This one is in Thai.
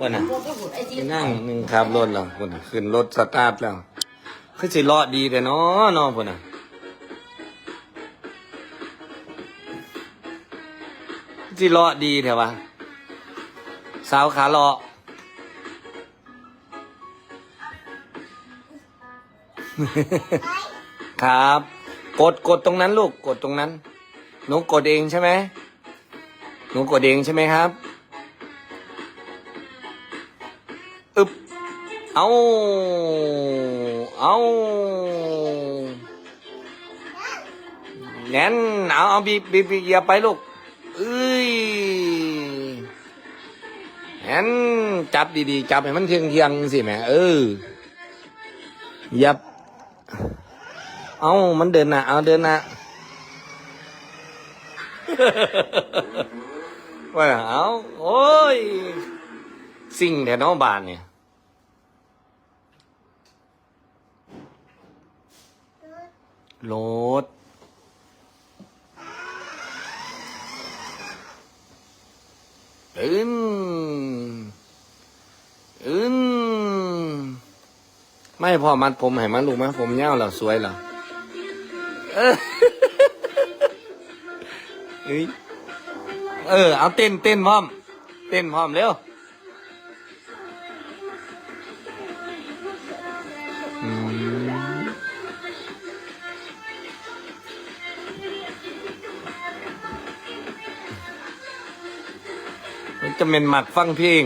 ว่าน่ะนั่งหนึ่งขับรถแล้วพุ่นน่ะขึ้นรถสตาร์ทแล้วคือสิรอดดีแต่เนาะนาะพุ่นน่ะสิรอดดีแถวะสาวขาเลาะครับ กดกดตรงนั้นลูกกดตรงนั้นหนูกดเองใช่ไหมหนูกดเองใช่ไหมครับ อึบเอาเอาแน่นเอาเอาบีบบีบบีบอย่าไปลูกเอ้ยแน่นจับดีๆ จับให้มันเทียงเทียงสิแม่เอออย่าเอามันเดินหนะเอาเดินหนะว่าเอาโอ้ย สิ่งแถวน้องบานเนี่ยโหลดตื่นตื่นไม่พอมัดผมให้มันลูกมั้ยผมยาวแล้วสวยแล้วเออเอ้ยเออ เอาเต้นเต้นพร้อม เต้นพร้อมเร็ว จะเป็นหมักฟังเพลง